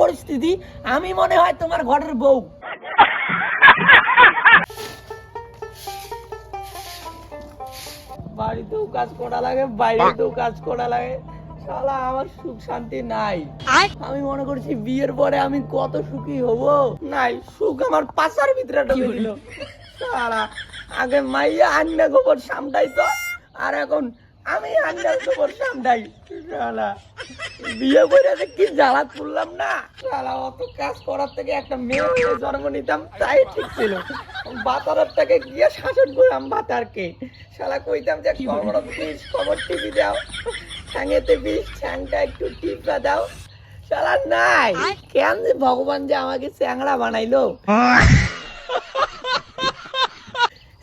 পরিস্থিতি আমি মনে হয় তোমার ঘরের বউ। বাড়িতেও কাজ করা লাগে বাইরেতেও কাজ করা লাগে। শালা আমার সুখ শান্তি নাই। আমি মনে করছি বিয়ের পরে আমি কত সুখী হব। নাই সুখ আমার পাশার ভিতরে ঢুকে শালা আগে মাইয়া আন্না গোবর সামটাই তো আর এখন আমি শালা বিয়ে করে যে কি জ্বালা তুললাম না? শালা অত কাজ করার থেকে একটা মেয়ে জন্ম নিতাম তাই ঠিক ছিল। বাতারের থেকে গিয়ে শাসন করলাম বাতারকে। শালা কইতাম যে খবর টিভি দাও ঠ্যাঙেতে ঠ্যাংটা একটু টিপা দাও। শালা নাই। কেন যে ভগবান যে আমাকে চ্যাংড়া বানাইলো?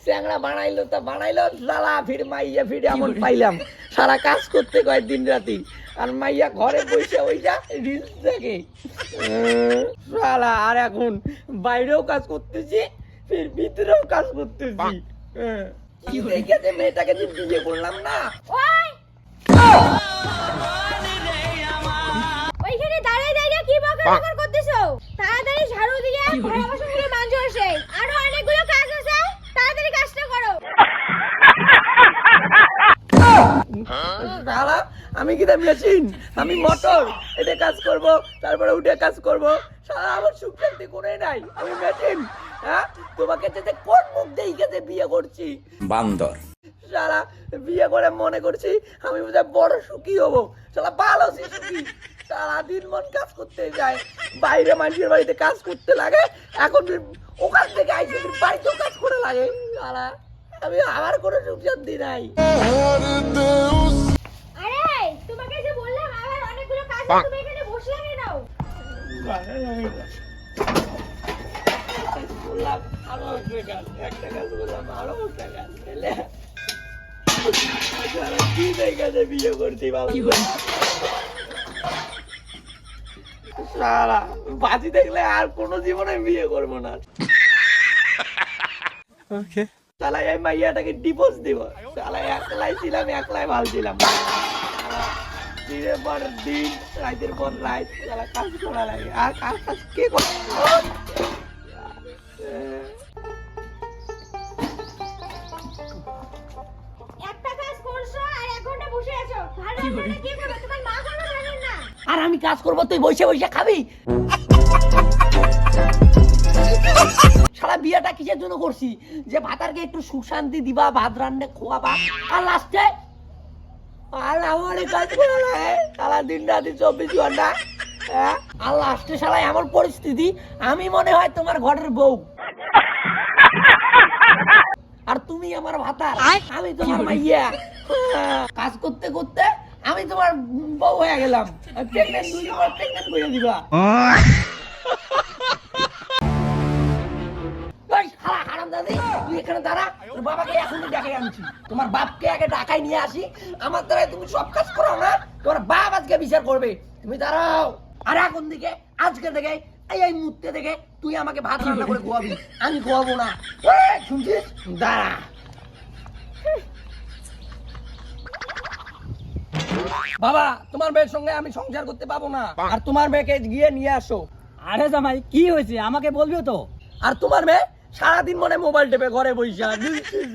চ্যাংড়া বানাইলো তা বানাইলো শালা ফির মাইয়া ফির এমন পাইলাম। সারা কাজ করতে কয় দিন রাতি। আর মাইয়া ঘরে বসে ওইটা রিলস দেখে। উম, আর এখন বাইরেও কাজ করতেছি ফির ভিতরেও কাজ করতেছি। হ্যাঁ। কি দেখেছে মেয়েটাকে যে বিয়ে করলাম না? ওই! ওইখানে দাঁড়িয়ে দাঁড়িয়ে কি বকর করতেছো? তাড়াতাড়ি ঝাড়ু দিয়ে ঘর বাসনগুলো মাঞ্জো আসে আরও অনেকগুলো কাজ আছে তাড়াতাড়ি কাজটা করো শালা আমি মেশিন আমি মোটর। এটা কাজ করব তারপরে উঠে কাজ করব। সারা আমার সুখ শান্তি করে নাই আমি মেশিন। হ্যাঁ? তোমাকে যেতে কোন মুখ দিয়ে গেছে বিয়ে করছি? বান্দর। সারা বিয়ে করে মনে করছি আমি বোধহয় বড় সুখী হব। সারা ভালো আছি সুখী। সারাদিন মন কাজ করতে যায়। বাইরে মানুষের বাড়িতে কাজ করতে লাগে। এখন ওখান থেকে আইসে বাড়িতেও কাজ করে লাগে। সারা আমি আমার কোনো সুখ শান্তি নাই। বিয়ে করছি সারা বাজি দেখলে আর কোনো জীবনে বিয়ে করব না। তাহলে এই মাইয়াটাকে ডিভোর্স দিব। তাহলে একলাই ছিলাম একলাই ভালো ছিলাম। দিনের পর দিন রাতের পর রাত তাহলে কাজ করা লাগে। আর কাজ কাজ কে করে? আর আমি কাজ করব তুই বসে বসে খাবি? সারা বিয়েটা কিসের জন্য করছি? যে ভাতারকে একটু সুখ শান্তি দিবা ভাত রান্না খোয়াবা আর লাস্টে আর আমার কাজ করা সারা দিন রাতি চব্বিশ ঘণ্টা হ্যাঁ? আর লাস্টে সারা এমন পরিস্থিতি আমি মনে হয় তোমার ঘরের বউ। আর তুমি আমার ভাতার আমি তোমার মাইয়া। কাজ করতে করতে আমি তোমার বউ হয়ে গেলাম। প্রেগনেন্ট দুই নম্বর প্রেগনেন্ট করে দিবা। ডাকে আনছি। তোমার বাপকে আগে ডাকাই নিয়ে আসি। আমার দ্বারাই তুমি সব কাজ করো না তোমার বাপ আজকে বিচার করবে। তুমি দাঁড়াও। আর এখন দিকে আজকে থেকে এই এই মুহূর্তে থেকে তুই আমাকে ভাত রান্না করে খোয়াবি। আমি খোয়াবো না। শুনছিস? দাঁড়া। বাবা তোমার মেয়ের সঙ্গে আমি সংসার করতে পাবো না। আর তোমার মেয়েকে গিয়ে নিয়ে আসো। আরে জামাই কি হয়েছে? আমাকে বলবিও তো? আর তোমার মেয়ে সারাদিন মনে মোবাইল টেপে ঘরে বসে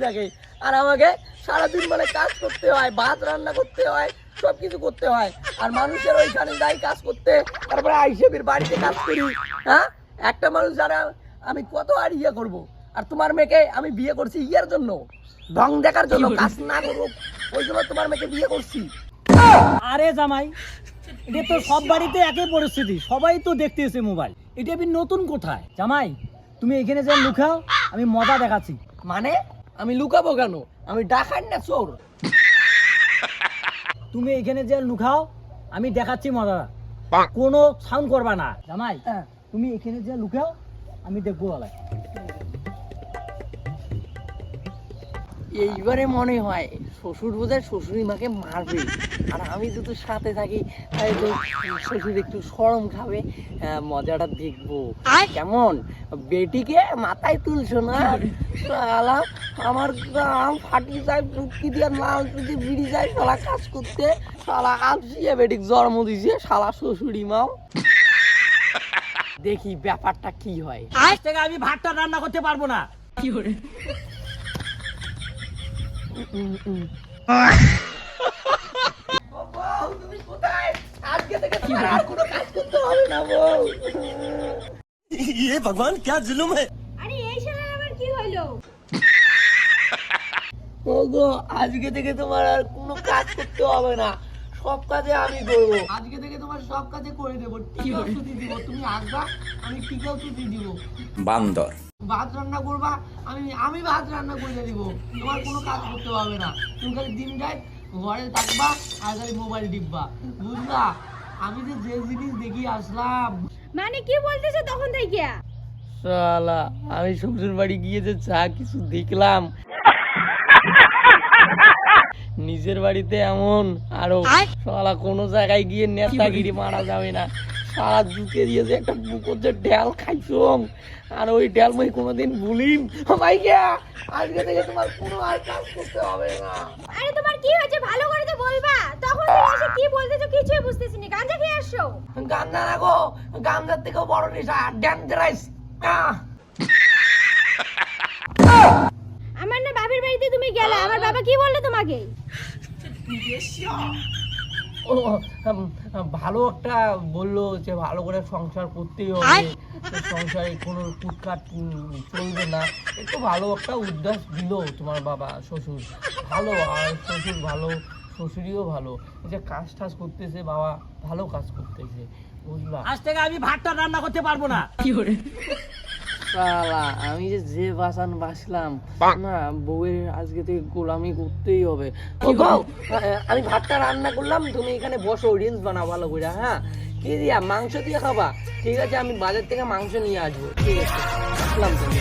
দেখে আর আমাকে সারাদিন মানে কাজ করতে হয় ভাত রান্না করতে হয় সব কিছু করতে হয়। আর মানুষের ওইখানে যাই কাজ করতে তারপরে আইসেবির বাড়িতে কাজ করি হ্যাঁ? একটা মানুষ যারা আমি কত আর ইয়ে করব? আর তোমার মেয়েকে আমি বিয়ে করছি ইয়ের জন্য ঢং দেখার জন্য কাজ না করব ওই জন্য তোমার মেয়েকে বিয়ে করছি। আরে জামাই এটা তো সব বাড়িতে একই পরিস্থিতি সবাই তো দেখতেছে মোবাইল। এটা আমি নতুন কোথায়? জামাই তুমি এখানে যে লুকাও আমি মজা দেখাচ্ছি। মানে? আমি লুকাবো কেন? আমি ডাকার না চোর। তুমি এখানে যে লুকাও আমি দেখাচ্ছি মজা কোনো সাউন্ড করবা না। জামাই হ্যাঁ। তুমি এখানে যে লুকাও আমি দেখব বলাই এইবারে মনে হয় শ্বশুর বোঝায় শ্বশুরি মাকে মারবে। আর আমি তো তোর সাথে থাকি তাই তো শ্বশুর একটু সরম খাবে। হ্যাঁ, মজাটা দেখব। কেমন? বেটিকে মাথায় তুলছো না? আমার গ্রাম ফাটি যায় টুকি দিয়ে লাল টুকি বিড়ি যায় শালা কাজ করতে। শালা আলসিয়ে বেটিক জন্ম দিছে শালা শ্বশুরি মাও। দেখি ব্যাপারটা কি হয়। আজ থেকে আমি ভাতটা রান্না করতে পারব না। কি করে? কোথায়? আজকে থেকে তোমার আর কোনো কাজ করতে হবে না বউ আরে এই শালার আবার কি হলো ওগো আজকে থেকে তোমার আর কোনো কাজ করতে হবে না। সব কাজে আমি করব। আজকে থেকে তোমার সব কাজে করে দেবো। টিকাও ছুটি দিব। তুমি আসবা আমি টিকাও ছুটি দিব। বান্দর। ভাত রান্না করবা আমি আমি ভাত রান্না করে দিব। তোমার কোনো কাজ করতে হবে না। তুমি খালি দিন যাই ঘরে থাকবা আর খালি মোবাইল টিপবা। বুঝলা? আমি যে যে জিনিস দেখি আসলাম। মানে কি বলতেছে তখন থেকে? শালা আমি শ্বশুর বাড়ি গিয়ে যে চা কিছু দেখলাম। নিজের বাড়িতে এমন আরও শালা কোনো জায়গায় গিয়ে নেতাগিরি মারা যাবে না। সারা ঢুকে দিয়েছে একটা বুকর যে ডেল খাইছম আর ওই ডেল মই কোনোদিন ভুলিম। মাইয়া আজকে থেকে তোমার কোনো আর কাজ করতে হবে না। আরে তোমার কি হয়েছে? ভালো করে তো বলবা। তখন থেকে এসে কি বলতেছো কিছুই বুঝতেছি না গাঞ্জা খেয়ে আসছো? গান্দা না গো গান্দার থেকেও বড় নেশা ডেঞ্জারাস আমার না বাপের বাড়িতে তুমি গেলে আমার বাবা কি বলল তোমাকে? ও ভালো একটা বলল যে ভালো করে সংসার করতেই হবে। সংসারে কোনো কুটকাট চলবে না। একটু ভালো একটা উদ্যাস দিল তোমার বাবা শ্বশুর। ভালো আর শ্বশুর ভালো শ্বশুরিও ভালো। যে কাজ টাজ করতেছে বাবা ভালো কাজ করতেছে বুঝলা? আজ থেকে আমি ভাতটা রান্না করতে পারব না। শালা আমি যে যে বাসান বাসলাম না বউয়ের আজকে থেকে গোলামি করতেই হবে। আমি ভাতটা রান্না করলাম তুমি এখানে বসো রিলস বানাও ভালো করে হ্যাঁ? কি দিয়া মাংস দিয়ে খাবা? ঠিক আছে আমি বাজার থেকে মাংস নিয়ে আসব। ঠিক আছে আসলাম তুমি।